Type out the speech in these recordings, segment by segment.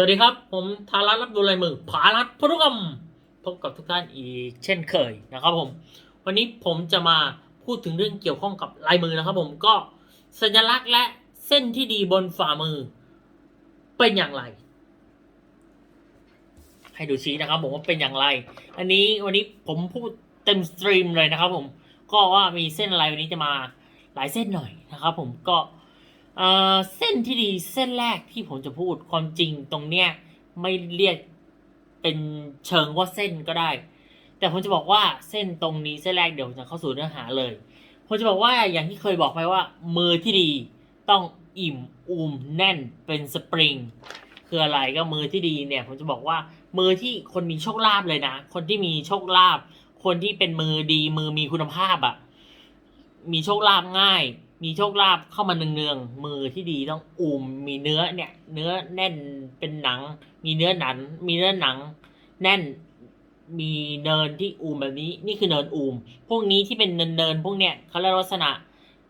สวัสดีครับ ผมธารัตรับดูลายมือผารัตพรุกรรมพบกับทุกท่านอีกเช่นเคยนะครับผม วันนี้ผมจะมาพูดถึงเรื่องเกี่ยวข้องกับลายมือนะครับ ผมก็สัญลักษณ์และเส้นที่ดีบนฝ่ามือ เป็นอย่างไร ให้ดูชี้นะครับ ผมว่าเป็นอย่างไร อันนี้วันนี้ผมพูดเต็มสตรีมเลยนะครับ ผมก็ว่ามีเส้นอะไรวันนี้จะมาหลายเส้นหน่อยนะครับ ผมก็ เอ่อเส้นที่ดีเส้นแรกที่ผมจะพูดความจริงตรงเนี้ยไม่เรียกเป็นเชิงว่าเส้นก็ได้ แต่ผมจะบอกว่าเส้นตรงนี้เส้นแรกเดี๋ยวจะเข้าสู่เนื้อหาเลยผมจะบอกว่าอย่างที่เคยบอกไปว่า มือที่ดีต้องอิ่มอุ่มแน่นเป็นสปริงคืออะไรก็มือที่ดีเนี่ยผมจะบอกว่ามือที่คนมีโชคลาภเลยนะ คนที่มีโชคลาภคนที่เป็นมือดีมือมีคุณภาพอะมีโชคลาภง่าย มีโชคลาภเข้ามาเนืองๆมือที่ดีต้องอุ่มมีเนื้อเนี่ย เนื้อแน่นเป็นหนัง มีเนื้อหนัง มีเนื้อหนัง แน่นมีเนินที่อุ่มแบบนี้นี่คือเนินอุ่มพวกนี้ที่เป็นเนินเนินๆพวกเนี้ยเขาเรียกลักษณะ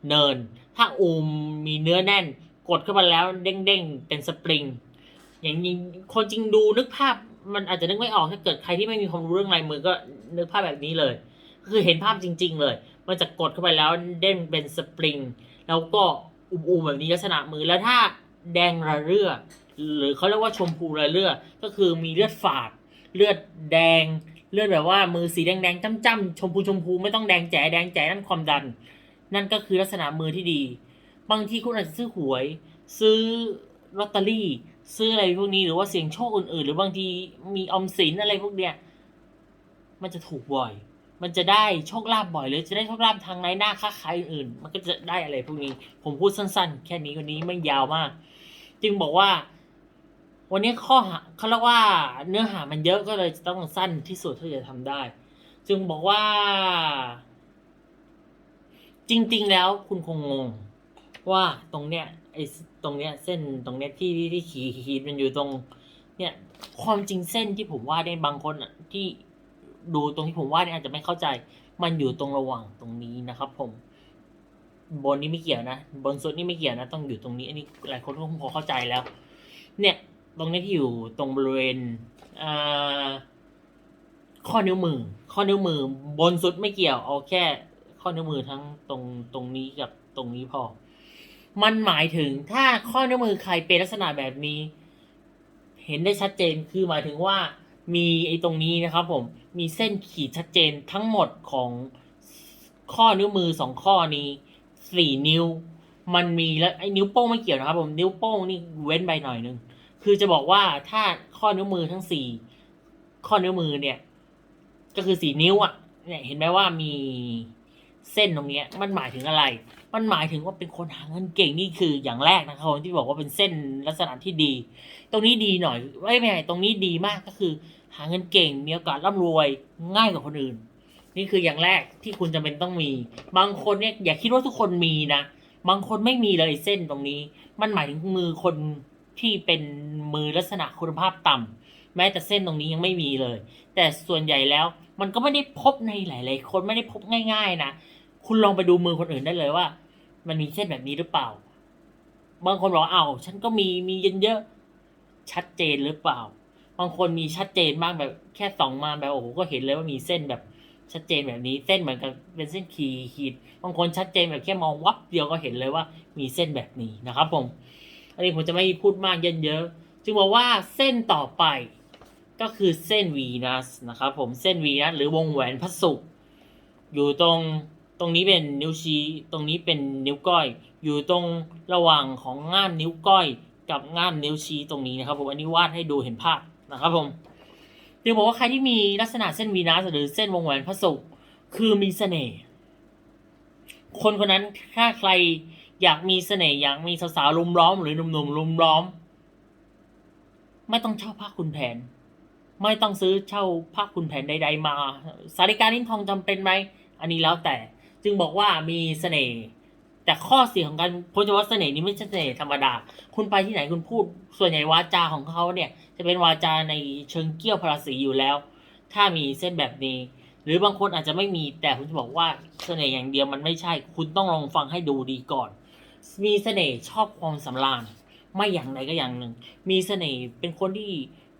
เนิน ถ้าอุ่มมีเนื้อแน่น กดเข้าไปแล้วเด้งๆเป็นสปริง อย่างนี้คนจริงดูนึกภาพมันอาจจะนึกไม่ออกถ้าเกิดใครที่ไม่มีความรู้เรื่องลายมือก็นึกภาพแบบนี้เลย คือเห็นภาพจริง ๆ เลย มันจะกดเข้าไปแล้วเด้งเป็นสปริง แล้วก็อุมๆแบบนี้ลักษณะมือแล้วถ้าแดงระเรื่อ หรือเขาเรียกว่าชมพูระเรื่อ ก็คือมีเลือดฝาด เลือดแดง เลือดแบบว่ามือสีแดงๆจ้ำๆชมพูชมพูไม่ต้องแดงแจ๋แดงแจ๋นั่นความดัน นั่นก็คือลักษณะมือที่ดี บางทีคุณอาจจะซื้อหวย ซื้อลอตเตอรี่ ซื้ออะไรพวกนี้หรือว่าเสี่ยงโชคอื่นๆ หรือบางทีมีออมสินอะไรพวกเนี้ยมันจะถูกบ่อย มันจะได้โชคลาภบ่อยหรือจะได้โชคลาภทางในหน้าค้าขายอื่นๆมันก็จะได้อะไรพวกนี้ ผมพูดสั้น ๆ แค่นี้วันนี้ไม่ยาวมาก จึงบอกว่า วันนี้ข้อหาเขาเรียกว่าเนื้อหามันเยอะก็เลยจะต้องสั้นที่สุดที่จะทำได้ จึงบอกว่า จริง ๆ แล้วคุณคงงง ว่าตรงเนี้ยไอ้ตรงเนี้ย เส้นตรงเนี้ยที่ที่ที่ขีดมันอยู่ตรง เนี่ย ความจริงเส้นที่ผมว่าไดเนี่ยบางคนอะที่ ดูตรงที่ผมวาดเนี่ยอาจจะไม่เข้าใจ มันอยู่ตรงระหว่างตรงนี้นะครับผม บนนี้ไม่เกี่ยวนะ บนสุดนี่ไม่เกี่ยวนะ ต้องอยู่ตรงนี้ อันนี้หลายคนก็คงพอเข้าใจแล้ว เนี่ย ตรงนี้ที่อยู่ตรงบริเวณข้อนิ้วมือ ข้อนิ้วมือ บนสุดไม่เกี่ยว เอาแค่ ข้อนิ้วมือทั้งตรงตรงนี้กับตรงนี้พอ มันหมายถึงถ้าข้อนิ้วมือใครเป็นลักษณะแบบนี้ เห็นได้ชัดเจน คือหมายถึงว่ามีไอ้ตรงนี้นะครับผม มีเส้นขีดชัดเจนทั้งหมดของข้อนิ้วมือสองข้อนี้สี่นิ้ว มันมีแล้วไอ้นิ้วโป้งไม่เกี่ยวนะครับผมนิ้วโป้งนี่เว้นไปหน่อยนึงคือจะบอกว่าถ้าข้อนิ้วมือทั้งสี่ข้อนิ้วมือเนี่ย ก็คือสี่นิ้วอะเนี่ยเห็นไหมว่ามีเส้นตรงเนี้ยมันหมายถึงอะไร มันหมายถึงว่าเป็นคนหาเงินเก่งนี่คืออย่างแรกนะครับที่บอกว่าเป็นเส้นลักษณะที่ดี ตรงนี้ดีหน่อยไม่ไม่ตรงนี้ดีมากก็คือ หาเงินเก่งมีโอกาสร่ำรวยง่ายกว่าคนอื่น นี่คืออย่างแรกที่คุณจะเป็นต้องมี บางคนเนี่ยอย่าคิดว่าทุกคนมีนะ บางคนไม่มีเลยเส้นตรงนี้ มันหมายถึงมือคนที่เป็นมือลักษณะคุณภาพต่ำแม้แต่เส้นตรงนี้ยังไม่มีเลย แต่ส่วนใหญ่แล้วมันก็ไม่ได้พบในหลายๆคนไม่ได้พบง่าย ๆ นะคุณลองไปดูมือคนอื่นได้เลยว่า มันมีเส้นแบบนี้หรือเปล่า บางคนบอกว่าอ้าฉันก็มีมีเยอะๆชัดเจนหรือเปล่า บางคนมีชัดเจนมากแบบแค่สองมาแบบโอ้โหก็เห็นเลยว่ามีเส้นแบบชัดเจนแบบนี้เส้นเหมือนกับเป็นเส้นขีดขีดบางคนชัดเจนแบบแค่มองวับเดียวก็เห็นเลยว่ามีเส้นแบบนี้นะครับผม อันนี้ผมจะไม่พูดมากเยอะๆจึงบอกว่าเส้นต่อไปก็คือเส้นวีนัสนะครับผมเส้นวีนัสหรือวงแหวนพระศุกร์อยู่ตรงตรงนี้เป็นนิ้วชี้ตรงนี้เป็นนิ้วก้อย อยู่ตรงระหว่างของง่ามนิ้วก้อย กับง่ามนิ้วชี้ตรงนี้นะครับผมอันนี้วาดให้ดูเห็นภาพ นะครับผมจึงบอกว่าใครที่มีลักษณะเส้นวีนัสหรือเส้นวงแหวนพระศุกร์คือมีเสน่ห์คนคนนั้นถ้าใครอยากมีเสน่ห์อยากมีสาวๆลุมล้อม หรือหนุ่มๆลุมล้อม ไม่ต้องเช่าผ้าคุณแผน ไม่ต้องซื้อเช่าผ้าคุณแผนใด ๆ มา สาริกาลิ้นทองจำเป็นไหมอันนี้แล้วแต่ จึงบอกว่ามีเสน่ห์ แต่ข้อเสียของการพูดว่าเสน่ห์นี้ไม่ใช่เสน่ห์ธรรมดา คุณไปที่ไหนคุณพูด ส่วนใหญ่วาจาของเขาเนี่ย จะเป็นวาจาในเชิงเกี้ยวพราศีอยู่แล้ว ถ้ามีเส้นแบบนี้ หรือบางคนอาจจะไม่มีแต่ผมจะบอกว่าเสน่ห์อย่างเดียวมันไม่ใช่ คุณต้องลองฟังให้ดูดีก่อน มีเสน่ห์ชอบความสำราญไม่อย่างใดก็อย่างหนึ่ง มีเสน่ห์เป็นคนที่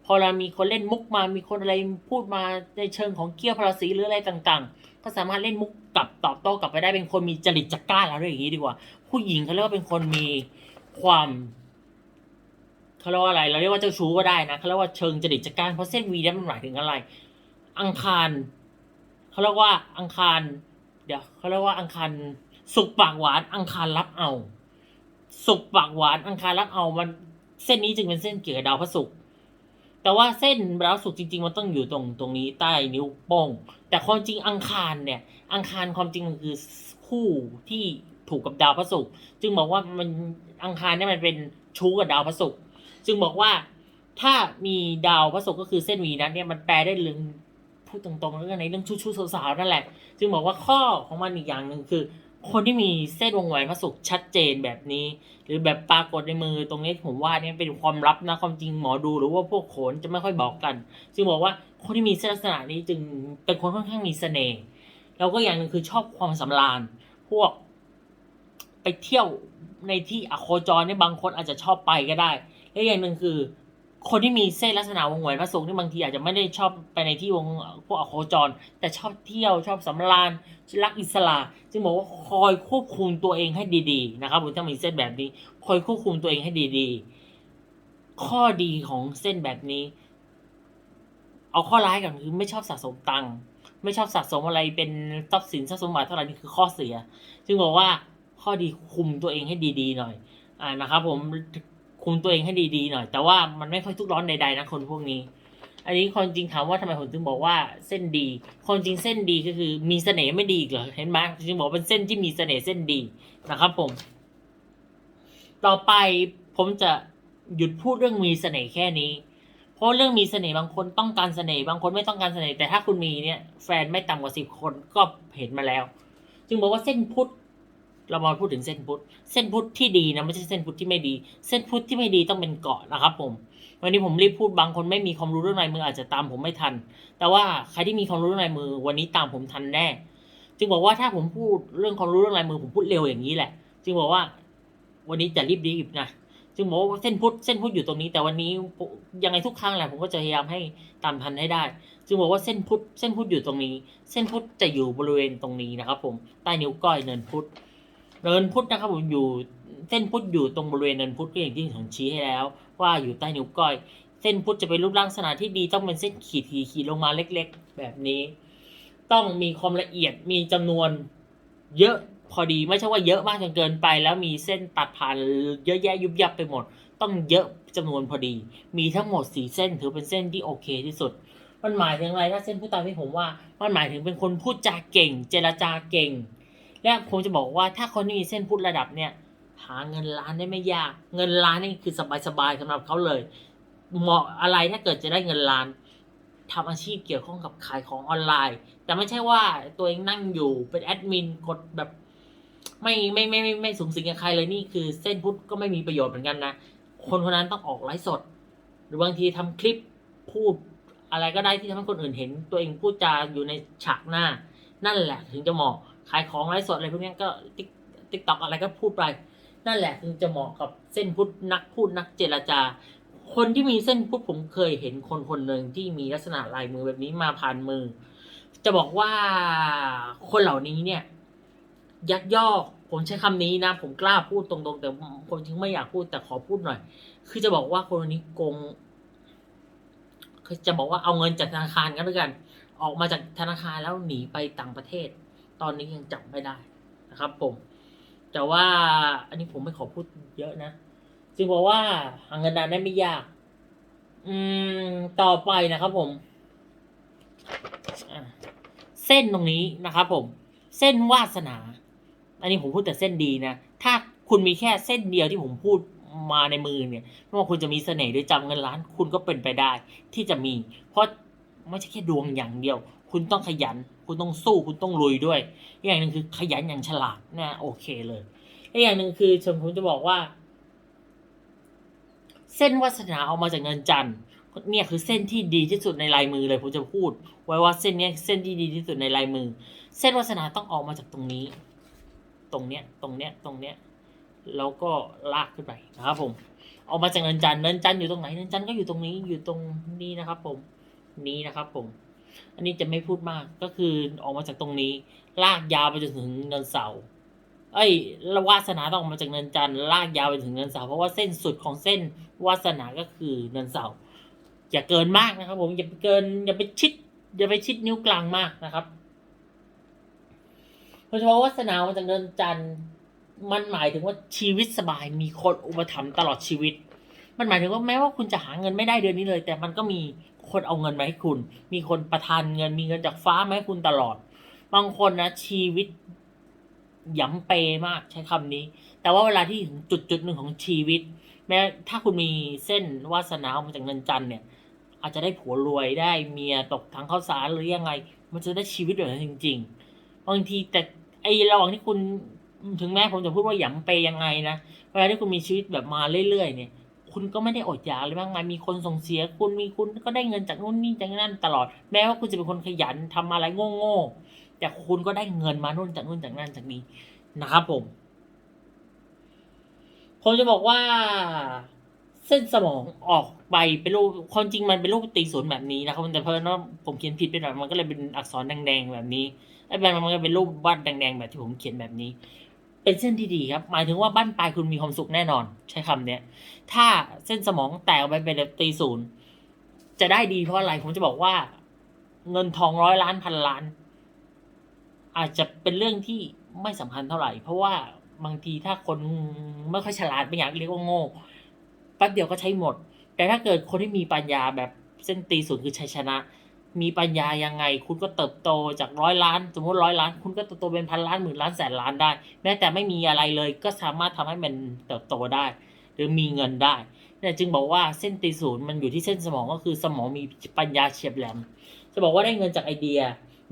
พอเรามีคนเล่นมุกมา มีคนอะไรพูดมาในเชิงของเกี้ยวพราศีหรืออะไรต่างๆ ก็สามารถเล่นมุกกลับตอบโต้กลับไปได้เป็นคนมีจริตจักร้าแล้วอย่างนี้ดีกว่า ผู้หญิงเขาเรียกว่าเป็นคนมีความเขาเรียกว่าอะไร เราเรียกว่าเจ้าชู้ก็ได้นะเขาเรียกว่าเชิงจริตจักร้าเพราะเส้นวีนั้นมันหมายถึงอะไร อังคารเขาเรียกว่าอังคาร เดี๋ยวเขาเรียกว่าอังคารสุกปากหวาน อังคารรับเอา สุกปากหวาน อังคารรับเอามันเส้นนี้จึงเป็นเส้นเกี่ยวกับดาวพระศุกร์ แต่ว่าเส้นดาวศุกจริง ๆ มันต้องอยู่ตรงตรงนี้ใต้นิ้วโป้ง แต่ความจริงอังคารเนี่ย อังคารความจริงมันคือคู่ที่ถูกกับดาวพระศุกร์จึงบอกว่ามันอังคารเนี่ยมันเป็นชู้กับดาวพระศุกร์จึงบอกว่าถ้ามีดาวพระศุกร์ก็คือเส้นวีนัสเนี่ยมันแปลได้เรื่องพูดตรงๆแล้วกันในเรื่องชู้ๆสาวๆนั่นแหละ จึงบอกว่าข้อของมันอีกอย่างหนึ่งคือ คนที่มีเส้นวงแหวนพระศุกร์ชัดเจนแบบนี้ หรือแบบปรากฏในมือตรงนี้ผมว่าเนี่ยเป็นความลับนะความจริงหมอดูหรือว่าพวกโขนจะไม่ค่อยบอกกันจึงบอกว่าคนที่มีเส้นลักษณะนี้จึงเป็นคนค่อนข้างมีเสน่ห์แล้วก็อย่างหนึ่งคือชอบความสำราญพวก ไปเที่ยวในที่อโคจรเนี่ยบางคนอาจจะชอบไปก็ได้และอย่างหนึ่งคือ คนที่มีเส้นลักษณะวงแหวนพระศุกร์นี่บางทีอาจจะไม่ได้ชอบไปในที่วงพวกอโคจร แต่ชอบเที่ยวชอบสำราญรักอิสระจึงบอกว่าคอยควบคุมตัวเองให้ดีๆ นะครับผมถ้ามีเส้นแบบนี้ คอยควบคุมตัวเองให้ดีๆ ข้อดีของเส้นแบบนี้ เอาข้อร้ายก่อนคือไม่ชอบสะสมตังค์ไม่ชอบสะสมอะไรเป็นทรัพย์สินทรัพย์สมบัติเท่าไหร่นี่คือข้อเสีย จึงบอกว่าข้อดีคุมตัวเองให้ดีๆหน่อย อ่านะครับ ผม คุมตัวเองให้ดีๆหน่อย แต่ว่ามันไม่ค่อยทุกข์ร้อนใดๆนะคนพวกนี้ อันนี้คนจริงถามว่าทำไมผมถึงบอกว่าเส้นดี คนจริงเส้นดีก็คือมีเสน่ห์ไม่ดีเหรอเห็นไหมจึงบอกเป็นเส้นที่มีเสน่ห์เส้นดีนะครับผม ต่อไปผมจะหยุดพูดเรื่องมีเสน่ห์แค่นี้ เพราะเรื่องมีเสน่ห์บางคนต้องการเสน่ห์บางคนไม่ต้องการเสน่ห์แต่ถ้าคุณมีเนี่ยแฟนไม่ต่ำกว่าสิบคนก็เห็นมาแล้ว จึงบอกว่าเส้นพุทธ เรามาพูดถึงเส้นพุทธเส้นพุทธที่ดีนะไม่ใช่เส้นพุทธที่ไม่ดี เส้นพุทธที่ไม่ดีต้องเป็นเกาะนะครับผม วันนี้ผมรีบพูดบางคนไม่มีความรู้เรื่องลายมืออาจจะตามผมไม่ทัน แต่ว่าใครที่มีความรู้เรื่องลายมือ วันนี้ตามผมทันแน่ จึงบอกว่าถ้าผมพูดเรื่องความรู้เรื่องลายมือผมพูดเร็วอย่างนี้แหละ จึงบอกว่า วันนี้จะรีบรีบนะจึงบอกว่าเส้นพุทธเส้นพุทธอยู่ตรงนี้แต่วันนี้ยังไงทุกครั้งแหละผมก็จะพยายามให้ตามทันให้ได้ จึงบอกว่าเส้นพุทธเส้นพุทธอยู่ตรงนี้ เส้นพุทธจะอยู่บริเวณตรงนี้นะครับ ผมใต้นิ้วก้อยเนินพุทธ เนินพุทธนะครับผมอยู่เส้นพุทธอยู่ตรงบริเวณเนินพุทธก็อย่างที่ผมชี้ให้แล้ว ว่าอยู่ใต้นิ้วก้อย เส้นพุทธจะเป็นรูปร่างลักษณะที่ดีต้องเป็นเส้นขีดขีดขีดลงมาเล็ก ๆ แบบนี้ ต้องมีความละเอียดมีจำนวนเยอะพอดีไม่ใช่ว่าเยอะมากจนเกินไป แล้วมีเส้นตัดผ่านเยอะแยะยุบยับไปหมด ต้องเยอะจำนวนพอดี มีทั้งหมดสี่เส้นถือเป็นเส้นที่โอเคที่สุด มันหมายถึงอะไรถ้าเส้นพูดตามที่ผมว่า มันหมายถึงเป็นคนพูดจาเก่ง เจรจาเก่ง และผมจะบอกว่าถ้าคนที่มีเส้นพูดระดับเนี่ยหาเงินล้านได้ไม่ยาก เงินล้านนี่คือสบายๆสำหรับเขาเลย เหมาะอะไรถ้าเกิดจะได้เงินล้านทำอาชีพเกี่ยวข้องกับขายของออนไลน์ แต่ไม่ใช่ว่าตัวเองนั่งอยู่เป็นแอดมินกดแบบ ไม่ไม่ไม่ไม่ไม่สูงสิงกับใครเลยนี่คือเส้นพุทธก็ไม่มีประโยชน์เหมือนกันนะ คนคนนั้นต้องออกไลฟ์สด หรือบางทีทำคลิปพูดอะไรก็ได้ที่ทำให้คนอื่นเห็น ตัวเองพูดจาอยู่ในฉากหน้า นั่นแหละถึงจะเหมาะ ขายของไลฟ์สดอะไรพวกนี้ก็ติ๊กติ๊กต็อกอะไรก็พูดไป นั่นแหละถึงจะเหมาะกับเส้นพุทธนักพูดนักเจรจา คนที่มีเส้นพุทธผมเคยเห็นคนคนหนึ่งที่มีลักษณะลายมือแบบนี้มาผ่านมือ จะบอกว่าคนเหล่านี้เนี่ย ยักยอกผมใช้คำนี้นะ ผมกล้าพูดตรงๆ แต่ผมถึงไม่อยากพูดแต่ขอพูดหน่อย คือจะบอกว่าคนคนนี้โกงคือจะบอกว่าเอาเงินจากธนาคารกันด้วยกัน ออกมาจากธนาคารแล้วหนีไปต่างประเทศ ตอนนี้ยังจับไม่ได้นะครับผม แต่ว่าอันนี้ผมไม่ขอพูดเยอะนะจึงบอกว่าหาเงินได้ไม่ยาก อืมต่อไปนะครับผม เส้นตรงนี้นะครับผม เส้นวาสนา อันนี้ผมพูดแต่เส้นดีนะ ถ้าคุณมีแค่เส้นเดียวที่ผมพูดมาในมือเนี่ยไม่ว่าคุณจะมีเสน่ห์หรือจำเงินล้าน คุณก็เป็นไปได้ที่จะมี เพราะไม่ใช่แค่ดวงอย่างเดียว คุณต้องขยัน คุณต้องสู้ คุณต้องลุยด้วยอีกอย่างหนึ่งคือขยันอย่างฉลาดนะโอเคเลยอีกอย่างหนึ่งคือชิงผมจะบอกว่า เส้นวาสนาเอามาจากเงินจันทร์เนี่ยคือเส้นที่ดีที่สุดในลายมือเลยผมจะพูด ไว้ว่าเส้นนี้เส้นที่ดีที่สุดในลายมือ เส้นวาสนาต้องออกมาจากตรงนี้ ตรงเนี้ย ตรงเนี้ย ตรงเนี้ย แล้วก็ลากขึ้นไปนะครับผม ออกมาจากเนินจันทร์เนินจันทร์อยู่ตรงไหนเนินจันทร์ก็อยู่ตรงนี้อยู่ตรงนี้นะครับ ผม นี้นะครับ ผม อันนี้จะไม่พูดมากก็คือออกมาจากตรงนี้ ลากยาวไปจนถึงเนินเสาเอ้ยวาสนาต้องออกมาจากเนินจันทร์ลากยาวไปถึงเนินเสาเพราะว่าเส้นสุดของเส้นวาสนาก็คือเนินเสาอย่าเกินมากนะครับ ผมอย่าไปเกินอย่าไปชิดอย่าไปชิดนิ้วกลางมากนะครับโดยเฉพาะวาสนามาจากเนินจันทร์มันหมายถึงว่าชีวิตสบายมีคนอุปถัมภ์ตลอดชีวิต มันหมายถึงว่าแม้ว่าคุณจะหาเงินไม่ได้เดือนนี้เลย แต่มันก็มี คนเอาเงินมาให้คุณ มีคนประทานเงินมีเงินจากฟ้ามาให้คุณตลอด บางคนนะชีวิตย้ำเปมากใช้คำนี้ แต่ว่าเวลาที่ถึงจุดจุดหนึ่งของชีวิต แม้ถ้าคุณมีเส้นวาสนาออกมาจากเงินจันเนี่ย อาจจะได้ผัวรวยได้เมียตกถังข้าวสารหรือยังไง มันจะได้ชีวิตแบบนั้นจริง ๆ บางทีแต่ไอระหว่างที่คุณถึงแม้ผมจะพูดว่าหยำเปยังไงนะเวลาที่คุณมีชีวิตแบบมาเรื่อยๆเนี่ย คุณก็ไม่ได้อดอยากเลยบ้างไงมีคนส่งเสียคุณมีคุณก็ได้เงินจากนู่นนี่จากนั่นตลอด แม้ว่าคุณจะเป็นคนขยันทำอะไรโง่ๆแต่คุณก็ได้เงินมานู่นจากนู่นจากนั่นจากนี้นะครับผม ผมจะบอกว่า เส้นสมองออกไปเป็นรูปความจริงมันเป็นรูปตีศูนย์แบบนี้นะครับแต่เพราะว่าผมเขียนผิดไปหน่อยมันก็เลยเป็นอักษรแดงๆแบบนี้ไอ้แบบมันก็เป็นรูปวาดแดงๆแบบที่ผมเขียนแบบนี้ เป็นเส้นที่ดีครับ หมายถึงว่าบ้านปลายคุณมีความสุขแน่นอน ใช้คำเนี้ย ถ้าเส้นสมองแตกไปเป็นตีศูนย์จะได้ดีเพราะอะไร ผมจะบอกว่า เงินทองร้อยล้านพันล้าน อาจจะเป็นเรื่องที่ไม่สำคัญเท่าไหร่ เพราะว่าบางทีถ้าคนไม่ค่อยฉลาดไม่อยากเรียกว่าโง่แป๊บเดียวก็ใช้หมด แต่ถ้าเกิดคนที่มีปัญญาแบบเส้นตีศูนย์คือชัยชนะ มีปัญญายังไง คุณก็เติบโตจากร้อยล้าน สมมติร้อยล้าน คุณก็เติบโตเป็นพันล้านหมื่นล้านแสนล้านได้ แม้แต่ไม่มีอะไรเลยก็สามารถทำให้มันเติบโตได้ หรือมีเงินได้เนี่ยจึงบอกว่าเส้นตีศูนย์มันอยู่ที่เส้นสมองก็คือสมองมีปัญญาเฉียบแหลม จะบอกว่าได้เงินจากไอเดีย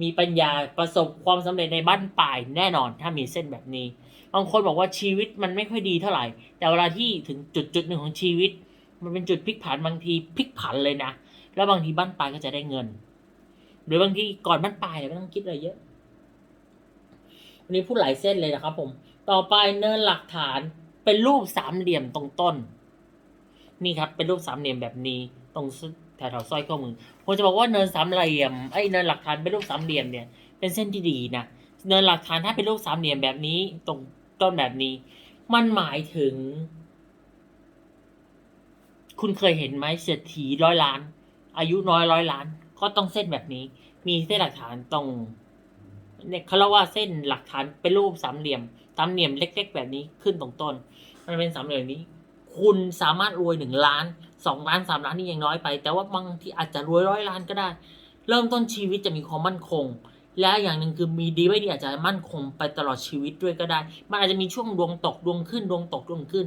มีปัญญาประสบความสำเร็จในบ้านปลายแน่นอน ถ้ามีเส้นแบบนี้ บางคนบอกว่าชีวิตมันไม่ค่อยดีเท่าไหร่ แต่เวลาที่ถึงจุดจุดหนึ่งของชีวิต มันเป็นจุดพลิกผันบางทีพลิกผันเลยนะ แล้วบางทีบ้านปลายก็จะได้เงิน หรือบางทีก่อนบ้านปลายเนี่ยไม่ต้องคิดอะไรเยอะ วันนี้พูดหลายเส้นเลยนะครับผม ต่อไปเนินหลักฐานเป็นรูปสามเหลี่ยมตรงต้น นี่ครับ เป็นรูปสามเหลี่ยมแบบนี้ ตรงแถวๆสร้อยข้อมือผมจะบอกว่าเนินสามเหลี่ยมไอ้เนินหลักฐานเป็นรูปสามเหลี่ยมเนี่ย เป็นเส้นที่ดีนะเนินหลักฐานถ้าเป็นรูปสามเหลี่ยมแบบนี้ ตรงต้นแบบนี้ มันหมายถึง คุณเคยเห็นไหมเศรษฐีร้อยล้าน อายุน้อยร้อยล้าน ก็ต้องเส้นแบบนี้ มีเส้นหลักฐานตรงเนี่ยเขาเรียกว่าเส้นหลักฐานเป็นรูปสามเหลี่ยมสามเหลี่ยมเล็ก ๆ แบบนี้ขึ้นตรงต้น มันเป็นสามเหลี่ยมนี้ คุณสามารถรวยหนึ่งล้านสองล้านสามล้านนี่ยังน้อยไป แต่ว่าบางที่อาจจะรวยร้อยล้านก็ได้ เริ่มต้นชีวิตจะมีความมั่นคง และอย่างหนึ่งคือมีดีไม่ดีอาจจะมั่นคงไปตลอดชีวิตด้วยก็ได้ มันอาจจะมีช่วงดวงตกดวงขึ้นดวงตกดวงขึ้น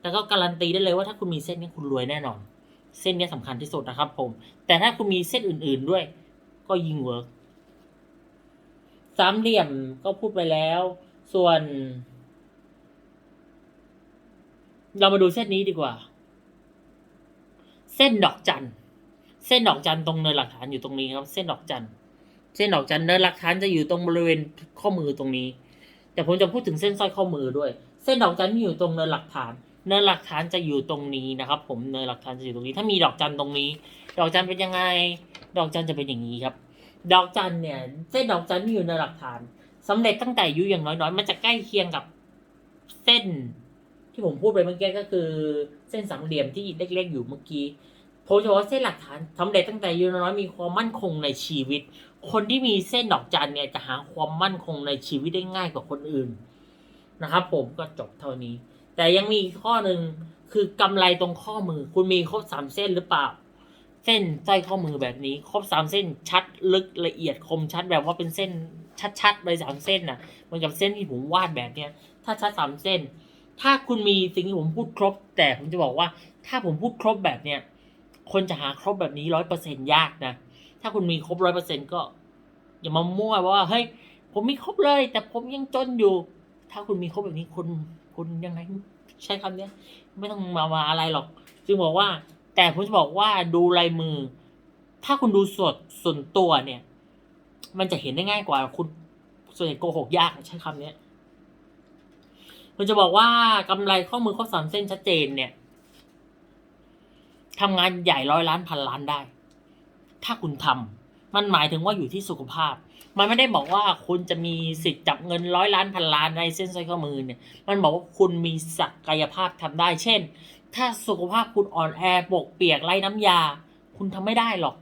แต่ก็การันตีได้เลยว่าถ้าคุณมีเส้นนี้คุณรวยแน่นอน เส้นนี้สำคัญที่สุดนะครับผม แต่ถ้าคุณมีเส้นอื่น ๆด้วย ก็ยิ่งเวิร์กสามเหลี่ยมก็พูดไปแล้ว ส่วน เรามาดูเส้นนี้ดีกว่า เส้นดอกจัน เส้นดอกจันตรงเนินหลักฐานอยู่ตรงนี้ครับ เส้นดอกจัน เส้นดอกจันเนินหลักฐานจะอยู่ตรงบริเวณข้อมือตรงนี้ แต่ผมจะพูดถึงเส้นสร้อยข้อมือด้วย เส้นดอกจันที่อยู่ตรงเนินหลักฐาน เนินหลักฐานจะอยู่ตรงนี้นะครับ ผมเนินหลักฐานจะอยู่ตรงนี้ ถ้ามีดอกจันตรงนี้ ดอกจันเป็นยังไง ดอกจันจะเป็นอย่างนี้ครับ ดอกจันเนี่ยเส้นดอกจันที่อยู่ในหลักฐานสำเร็จตั้งแต่อายุอย่างน้อยๆมันจะใกล้เคียงกับเส้น ที่ผมพูดไปเมื่อกี้ก็คือ เส้นสามเหลี่ยมที่เล็ก ๆ อยู่เมื่อกี้ผมจะบอกว่าเส้นหลักฐานสำเร็จตั้งแต่อายุน้อยมีความมั่นคงในชีวิต คนที่มีเส้นดอกจันเนี่ยจะหาความมั่นคงในชีวิตได้ง่ายกว่าคนอื่นนะครับ ผมก็จบเท่านี้ แต่ยังมีอีกข้อหนึ่งคือกำไรตรงข้อมือ คุณมีครบสามเส้นหรือเปล่า เส้นสร้ข้อมือแบบนี้ ครบสามเส้นชัดลึกละเอียดคมชัดแบบว่าเป็นเส้นชัดๆเลยสามเส้นน่ะเหมือนกับเส้นที่ผมวาดแบบเนี้ย ถ้าชัดสามเส้น ถ้าคุณมีสิ่งที่ผมพูดครบ แต่ผมจะบอกว่า ถ้าผมพูดครบแบบเนี้ยคนจะหาครบแบบนี้ร้อยเปอร์เซ็นยากนะ ถ้าคุณมีครบร้อยเปอร์เซ็นก็ อย่ามามั่วว่าเฮ้ยผมมีครบเลย แต่ผมยังจนอยู่ ถ้าคุณมีครบแบบนี้คุณ คุณยังไงใช้คำเนี้ย ไม่ต้องมามาอะไรหรอกจึงบอกว่า แต่ผมจะบอกว่าดูลายมือ ถ้าคุณดูสดส่วนตัวเนี่ย มันจะเห็นได้ง่ายกว่าคุณส่วนใหญ่โกหกยากใช้คำเนี้ยผมจะบอกว่ากำไรข้อมือครบสามเส้นชัดเจนเนี่ยทำงานใหญ่ร้อยล้านพันล้านได้ ถ้าคุณทำมันหมายถึงว่าอยู่ที่สุขภาพ มันไม่ได้บอกว่าคุณจะมีสิทธิ์จับเงินร้อยล้านพันล้านในเส้นสร้อยข้อมือเนี่ย มันบอกว่าคุณมีศักยภาพทำได้ เช่น ถ้าสุขภาพคุณอ่อนแอปกเปียกไร้น้ำยา คุณทำไม่ได้หรอก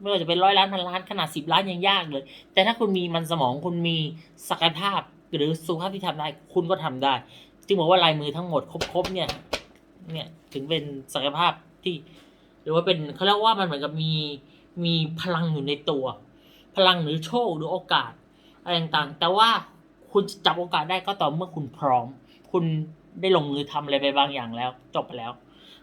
ไม่ว่าจะเป็นร้อยล้านพันล้านขนาดสิบล้านยังยากเลย แต่ถ้าคุณมีมันสมองคุณมีศักยภาพหรือสุขภาพที่ทำได้ คุณก็ทำได้จึงบอกว่าลายมือทั้งหมดครบๆเนี่ย เนี่ยถึงเป็นศักยภาพที่ หรือว่าเป็นเขาเรียกว่ามันเหมือนกับมีมีพลังอยู่ในตัว พลังหรือโชคหรือโอกาสอะไรต่างๆ แต่ว่าคุณจับโอกาสได้ก็ต่อเมื่อคุณพร้อม คุณได้ลงมือทำอะไรไปบางอย่างแล้ว จบไปแล้ว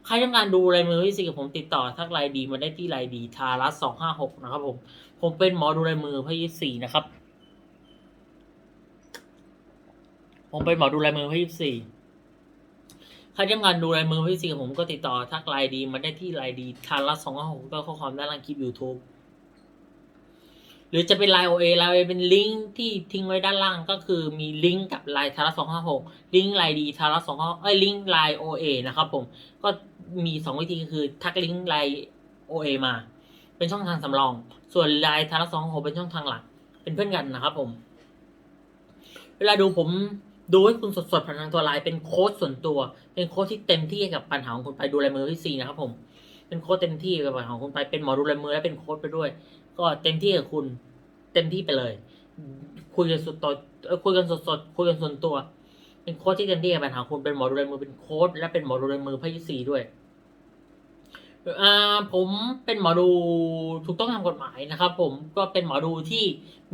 ใครต้องการดูลายมือพี่ซีกับผมติดต่อทักไลน์ดีมาได้ที่ไลน์ดีทารัสสองห้าหกนะครับผม ผมเป็นหมอดูลายมือพี่สี่นะครับ ผมเป็นหมอดูลายมือพี่สี่ใครต้องการดูลายมือพี่สี่กับผมก็ติดต่อทักไลน์ดีมาได้ที่ไลน์ดีทารัสสองห้าหกก็ข้อความด้านล่างคลิป YouTube หรือจะเป็นไลน์โอเอไลน์โอเอเป็นลิงก์ที่ทิ้งไว้ด้านล่างก็คือมีลิงก์กับไลน์ทารัสองห้าหกลิงก์ไลน์ดีทารัสองห้าเอ้ยลิงก์ไลน์โอเอนะครับผมก็มีสองวิธีคือทักลิงก์ไลน์โอเอมา เป็นช่องทางสำรอง ส่วนไลน์ทารัสสองหกเป็นช่องทางหลัก เป็นเพื่อนกันนะครับผม เวลาดูผมดูให้คุณสดๆผ่านทางตัวไลน์เป็นโค้ดส่วนตัว เป็นโค้ดที่เต็มที่กับปัญหาของคุณไปดูลายมือที่สี่นะครับผมเป็นโค้ดเต็มที่กับปัญหาของคุณไปเป็นหมอดูลายมือและเป็นโค้ดไปด้วย ก็เต็มที่กับคุณ เต็มที่ไปเลย คุยกันสดต่อคุยกันสดๆคุยกันส่วนตัว เป็นโค้ดที่เต็มที่กับปัญหาคุณเป็นหมอดูลมือเป็นโค้ดและเป็นหมอดูลมือพยี่สี่ด้วยอ่าผมเป็นหมอดูถูกต้องตามกฎหมายนะครับ ผมก็เป็นหมอดูที่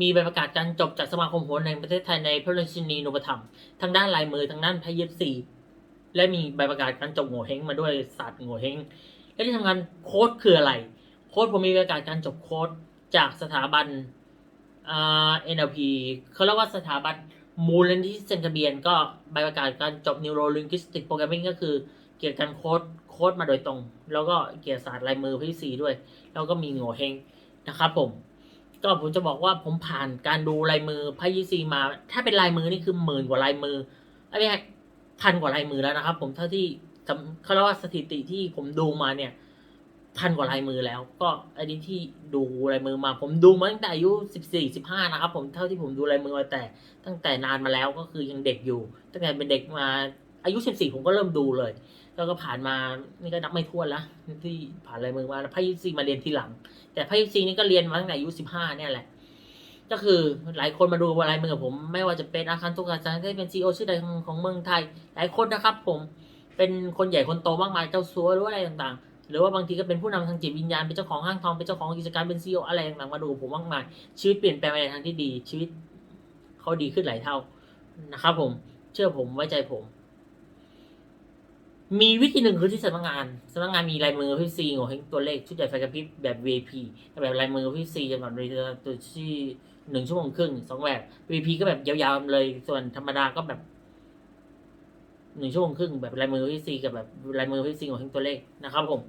มีใบประกาศการจบจากสมาคมโหราในประเทศไทยในพระราชินีนุปถัมภ์ทางด้านลายมือทางด้านพยี่สี่และมีใบประกาศการจบโง่เฮงมาด้วยศาสตร์โง่เฮงและที่ทำงานโค้ดคืออะไร โค้ดผมมีใบประกาศการจบโค้ด จากสถาบันเอ่า NLP เขาเรียกว่าสถาบันมูลนิธิเซนทะเบียน ก็ใบประกาศการจบ Neuro Linguistic Programming ก็คือ เกี่ยวกับการโค้ดโค้ดมาโดยตรง แล้วก็เกี่ยวกับศาสตร์ลายมือพี่สีด้วย แล้วก็มีโง่เฮงนะครับผม ก็ผมจะบอกว่าผมผ่านการดูลายมือพ่ยีซีมา ถ้าเป็นลายมือนี่คือหมื่นกว่าลายมือไม่ใช่พันกว่าลายมือแล้วนะครับ ผมเท่าที่เขาเรียกว่าสถิติที่ผมดูมาเนี่ย พันกว่าลายมือแล้ว ก็อันนี้ที่ดูลายมือมา ผมดูมาตั้งแต่อายุสิบสี่สิบห้านะครับ ผมเท่าที่ผมดูลายมือมาแต่ ตั้งแต่นานมาแล้วก็คือยังเด็กอยู่ ตั้งแต่เป็นเด็กมาอายุสิบสี่ผมก็เริ่มดูเลย แล้วก็ผ่านมานี่ก็นับไม่ถ้วนละที่ผ่านลายมือมาแล้วพ่ยิปซีมาเรียนทีหลัง แต่พ่ยิปซีนี่ก็เรียนมาตั้งแต่อายุสิบห้าเนี่ยแหละก็คือหลายคนมาดูลายมือกับผม ไม่ว่าจะเป็นอาคารตุกอาจารย์ที่เป็นซีอชื่อดังของเมืองไทย หลายคนนะครับ ผมเป็นคนใหญ่คนโตมากมายเจ้าสัวหรืออะไรต่างๆ หรือว่าบางทีก็เป็นผู้นำทางจิตวิญญาณเป็นเจ้าของห้างทองเป็นเจ้าของกิจการเป็นซีออะไรต่างๆมาดูกับผมมากมายชีวิตเปลี่ยนแปลงไปในทางที่ดี ชีวิตเขาดีขึ้นหลายเท่านะครับผมเชื่อผมไว้ใจผม มีวิธีหนึ่งคือที่สำนักงานสำนักงานมีลายมือพี่ซีโง่เฮงตัวเลขชุดใหญ่ไฟกระพริบแบบ VIP แบบลายมือพี่ซีจำกัดเวลาตัวที่หนึ่งชั่วโมงครึ่งสองแบบ VIP ก็แบบยาวๆเลยส่วนธรรมดาก็แบบหนึ่งชั่วโมงครึ่งแบบลายมือพี่ซีกับแบบลายมือพี่ซีโง่เฮงตัวเลขนะครับผม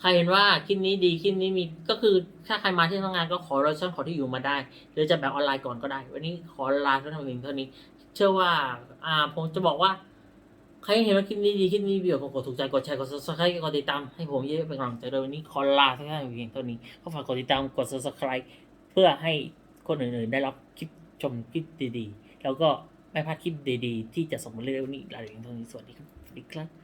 ใครเห็นว่าคลิปนี้ดีคลิปนี้มีก็คือถ้าใครมาที่ทำงานก็ขอเราช่องขอที่อยู่มาได้ หรือจะแบบออนไลน์ก่อนก็ได้ วันนี้ขอลาเท่านั้นเองเท่านี้ เชื่อว่าอ่าผมจะบอกว่าใครเห็นว่าคลิปนี้ดีคลิปนี้มีประโยชน์กดถูกใจกดแชร์กด subscribe กดติดตามให้ผมเยอะเป็นกำลังใจด้วยวันนี้ขอลาเท่านั้นเพียงเท่านี้ก็ฝากกดติดตามกด subscribe เพื่อให้คนอื่นๆ ได้รับคลิปชมคลิปดีๆ แล้วก็ไม่พลาดคลิปดีๆ ที่จะส่งมาเรื่อยๆวันนี้ลาไปเพียงเท่านี้สวัสดีครับสวัสดีครับ